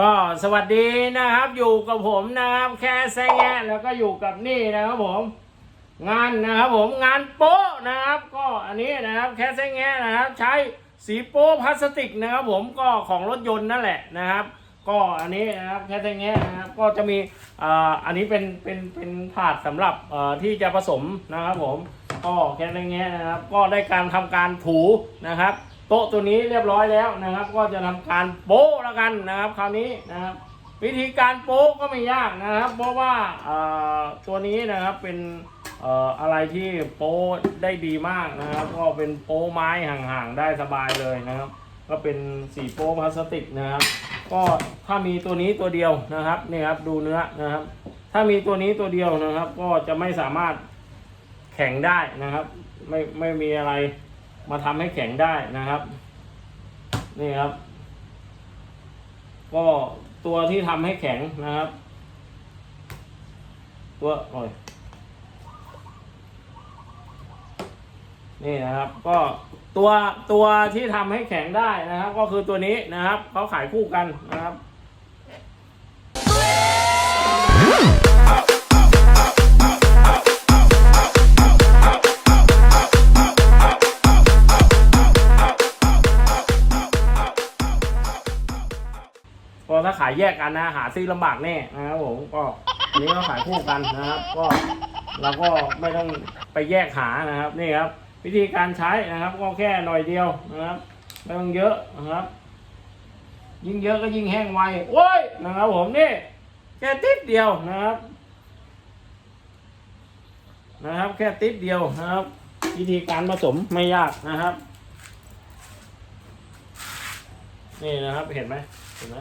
ก็สวัสดีนะครับ อยู่กับผมนะครับ แค่แซงแงแล้วก็อยู่กับนี่นะครับผม งานนะครับผมงานโป๊ะนะครับ ก็อันนี้นะครับแค่แซงแงนะครับ ใช้สีโป๊ะพลาสติกนะครับผมก็ของรถยนต์นั่นแหละนะครับ ก็อันนี้นะครับแค่แซงแงนะครับก็จะมีอ่าอันนี้เป็นเป็นเป็นถาดสำหรับอ่อที่จะผสมนะครับผมก็แค่แซงแงนะครับ ก็ได้การทำการถูนะครับ โต๊ะตัวนี้เรียบร้อยแล้วนะครับ ก็จะทำการโป๊ะแล้วกันนะครับ คราวนี้นะครับ วิธีการโป๊ะก็ไม่ยากนะครับ เพราะว่าตัวนี้นะครับเป็นเอ่ออะไรที่โป๊ะได้ดีมากนะครับ ก็เป็นโป๊ะไม้ห่างๆได้สบายเลยนะครับ ก็เป็นสีโป๊ะพลาสติกนะครับ ก็ถ้ามีตัวนี้ตัวเดียวนะครับนี่ครับดูเนื้อนะครับ ถ้ามีตัวนี้ตัวเดียวนะครับ ก็จะไม่สามารถแข็งได้นะครับ ไม่ไม่มีอะไร มาทำให้แข็งได้นะครับ นี่ครับ ก็ตัวที่ทำให้แข็งนะครับ ตัวโอ้ยนี่นะครับ ก็ตัวตัวที่ทำให้แข็งได้นะครับ ก็คือตัวนี้นะครับเขาขายคู่กันนะครับาขายแยกกันนะหาซื้อลำบากแน่นะครับผมก็อันนี้ก็ขายคู่กันนะครับ ก็เราก็ไม่ต้องไปแยกหานะครับนี่ครับ วิธีการใช้นะครับก็แค่หน่อยเดียวนะครับไม่ต้องเยอะนะครับ ยิ่งเยอะก็ยิ่งแห้งไวโอ้ยนะครับผมนี่แค่ติ๊ดเดียวนะครับ นะครับ แค่ติ๊ดเดียวนะครับ วิธีการผสมไม่ยากนะครับ นี่นะครับเห็นไหมเห็นไหม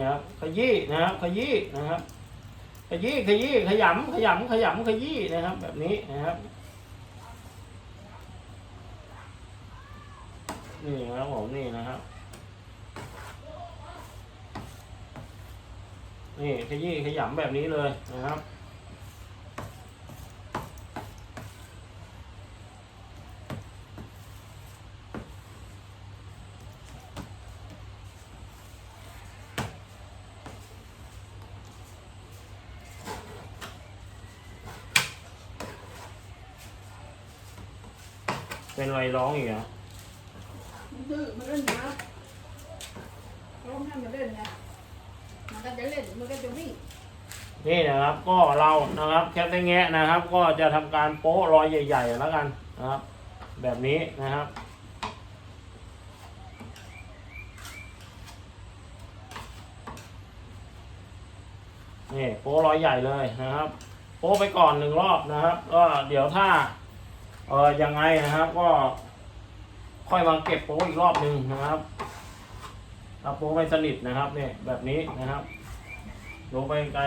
นะครับขยี้นะครับขยี้นะครับ ขยี้ขยี้ขยำขยำขยำขยี้นะครับ แบบนี้นะครับนี่นะครับผมนี่นะครับนี่ขยี้ขยำแบบนี้เลยนะครับ รร้องอีกเหรอมันดื้อมันเล่นนะร้องให้มันเล่นไงมันก็จะเล่นมันก็จะวิ่งนี่นะครับก็เรานะครับแคปแงะนะครับ ก็จะทำการโป๊ะรอยใหญ่ๆแล้วกันนะครับ แบบนี้นะครับนี่โป๊ะรอยใหญ่เลยนะครับ โป๊ะไปก่อนหนึ่งรอบนะครับ ก็เดี๋ยวถ้า เออยังไงนะครับก็ค่อยมาเก็บโป๊ะอีกรอบหนึ่งนะครับถ้าโป๊ะไม่สนิทนะครับเนี่ยแบบนี้นะครับลงไปไกล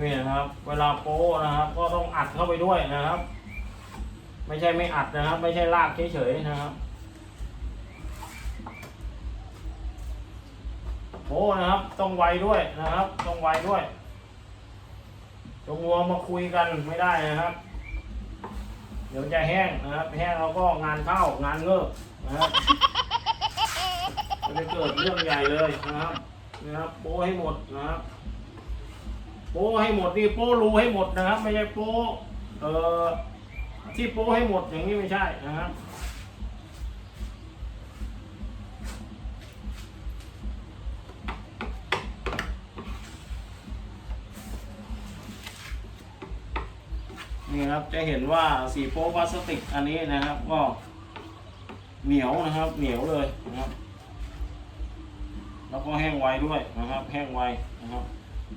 นี่นะครับ เวลา โป๊ะนะครับ ก็ต้องอัดเข้าไปด้วยนะครับ ไม่ใช่ไม่อัดนะครับ ไม่ใช่ลากเฉยๆนะครับโอ้นะครับ ต้องไวด้วยนะครับ ต้องไวด้วยจงวัวมาคุยกันไม่ได้นะครับ เดี๋ยวจะแห้งนะครับ แห้งเราก็งานเข้างานเลิกนะครับจะไปเกิดเรื่องใหญ่เลยนะครับ นะครับโป้ให้หมดนะครับ โป้ให้หมดนี่โป้รูให้หมดนะครับ ไม่ใช่โป้เอ่อที่โป้ให้หมดอย่างนี้ไม่ใช่นะครับนี่ครับจะเห็นว่าสีโป๊พลาสติกอันนี้นะครับก็เหนียวนะครับเหนียวเลยนะครับ แล้วก็แห้งไวด้วยนะครับ แห้งไวนะครับ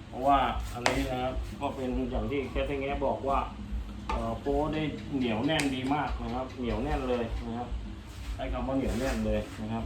เพราะว่าอันนี้นะครับก็เป็นอย่างที่แคทเธอร์บอกว่าโป๊ได้เหนียวแน่นดีมากนะครับ เหนียวแน่นเลยนะครับใช้คำว่าเหนียวแน่นเลยนะครับ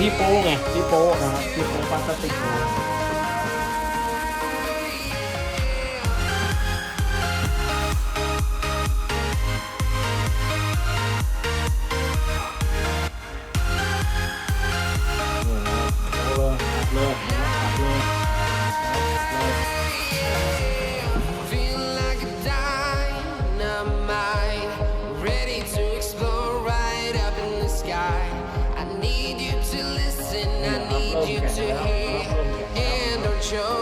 พี่โป้ไงพี่โป้นะพี่โป้พลาสติกนะ energy and our joy.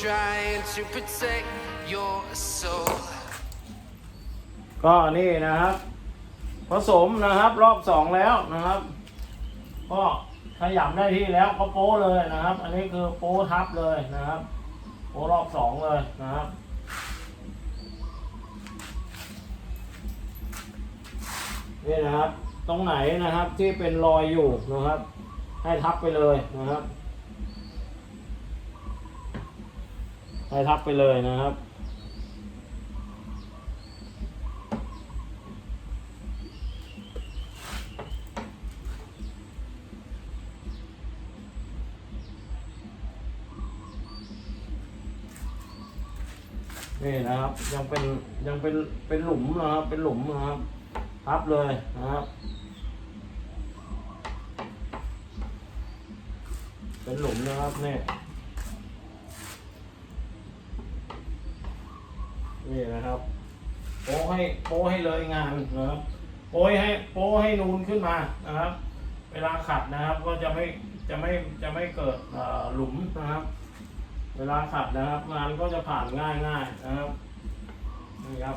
Trying to protect your soul. ก็นี่นะครับ ผสมนะครับรอบสองแล้วนะครับ ก็ขยำได้ที่แล้วก็โป้เลยนะครับ อันนี้คือโป้ทับเลยนะครับ โป้รอบสองเลยนะครับนี่นะครับ ตรงไหนนะครับที่เป็นรอยอยู่นะครับ ให้ทับไปเลยนะครับ ให้ทับไปเลยนะครับนี่นะครับยังเป็นยังเป็นเป็นหลุมนะครับเป็นหลุมนะครับทับเลยนะครับ เป็นหลุมนะครับนี่ นี่นะครับโป้ให้โป้ให้เลยงานนะครับโป้ให้โป้ให้นูนขึ้นมานะครับ เวลาขัดนะครับ ก็จะไม่จะไม่จะไม่เกิดหลุมนะครับ เวลาขัดนะครับ งานก็จะผ่านง่ายง่ายๆนะครับนี่ครับ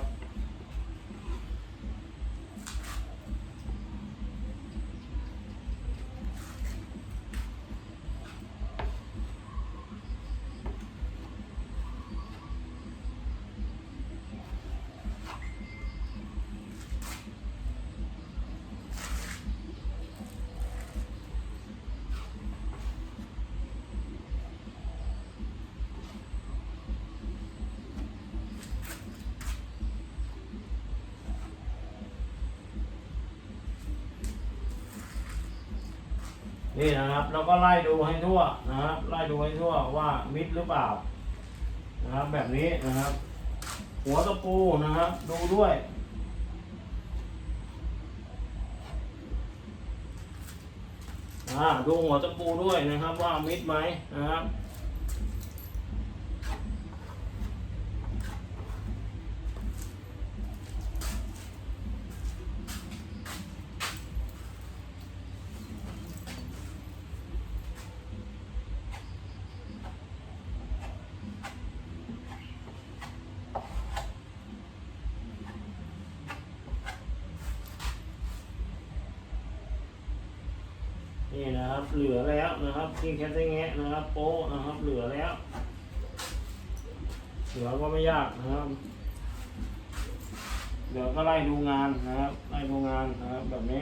นี่นะครับแล้วก็ไล่ดูให้ทั่วนะครับ ไล่ดูให้ทั่วว่ามิดหรือเปล่านะครับ แบบนี้นะครับ หัวตะปูนะครับ ดูด้วยอ่าดูหัวตะปูด้วยนะครับ ว่ามิดไหมนะครับ นี่นะครับ เหลือแล้วนะครับที่แคทได้แงะนะครับโป๊ะนะครับ เหลือแล้ว เหลือก็ไม่ยากนะครับเดี๋ยวก็ไล่ดูงานนะครับ ไล่ดูงานนะครับแบบนี้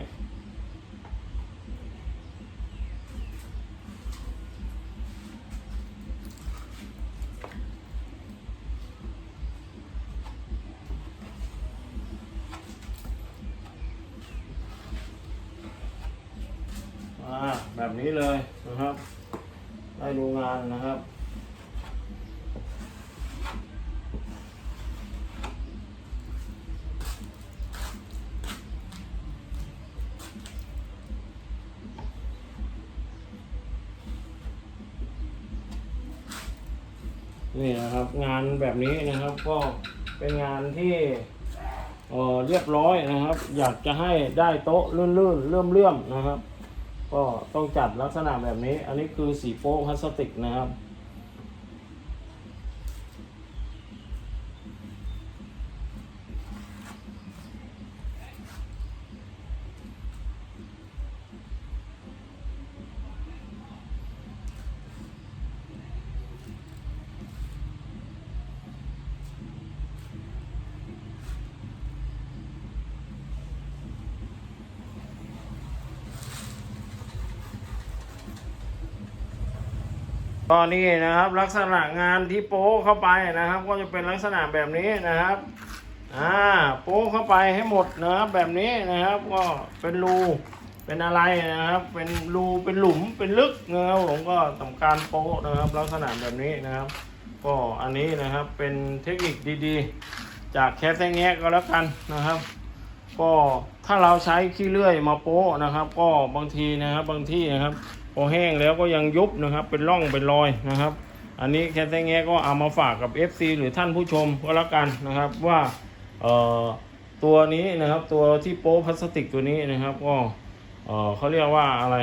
แบบนี้เลยนะครับได้ดูงานนะครับนี่นะครับงานแบบนี้นะครับก็เป็นงานที่เออเรียบร้อยนะครับ อยากจะให้ได้โต๊ะลื่นๆเลื่อมๆนะครับ ก็ต้องจัดลักษณะแบบนี้ อันนี้คือสีโป๊พลาสติกนะครับ ตอนนี้นะครับลักษณะงานที่โป๊เข้าไปนะครับ ก็จะเป็นลักษณะแบบนี้นะครับอ่าโป๊เข้าไปให้หมดนะครับแบบนี้นะครับ ก็เป็นรูเป็นอะไรนะครับ เป็นรูเป็นหลุมเป็นลึกนะครับผมก็ทำการโป๊นะครับ ลักษณะแบบนี้นะครับ ก็อันนี้นะครับเป็นเทคนิคดีๆ จากแคสแงะก็แล้วกันนะครับ ก็ถ้าเราใช้ขี้เลื่อยมาโป๊นะครับ ก็บางทีนะครับบางที่นะครับ พอแห้งแล้วก็ยังยุบนะครับ เป็นร่องเป็นรอยนะครับ อันนี้แคทแงะก็เอามาฝากกับ FC หรือท่านผู้ชมก็แล้วกันนะครับว่าตัวนี้นะครับตัวที่โป๊พลาสติกตัวนี้นะครับก็เขาเรียกว่าอะไร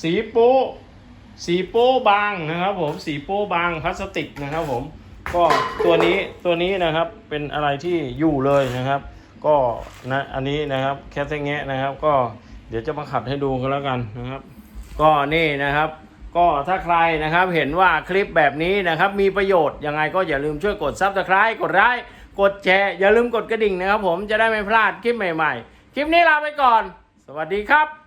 สีโป๊สีโป๊บางนะครับผมสีโป๊บางพลาสติกนะครับผมก็ตัวนี้ตัวนี้นะครับเป็นอะไรที่อยู่เลยนะครับ ก็นะอันนี้นะครับแคทแงะนะครับก็ เดี๋ยวจะมาขัดให้ดูกันแล้วกันนะครับ ก็นี่นะครับ ก็ถ้าใครนะครับเห็นว่าคลิปแบบนี้นะครับมีประโยชน์ยังไงก็อย่าลืมช่วยกดซับสไครต์กดไลค์กดแชร์อย่าลืมกดกระดิ่งนะครับ ผมจะได้ไม่พลาดคลิปใหม่ ๆ คลิปนี้ลาไปก่อน สวัสดีครับ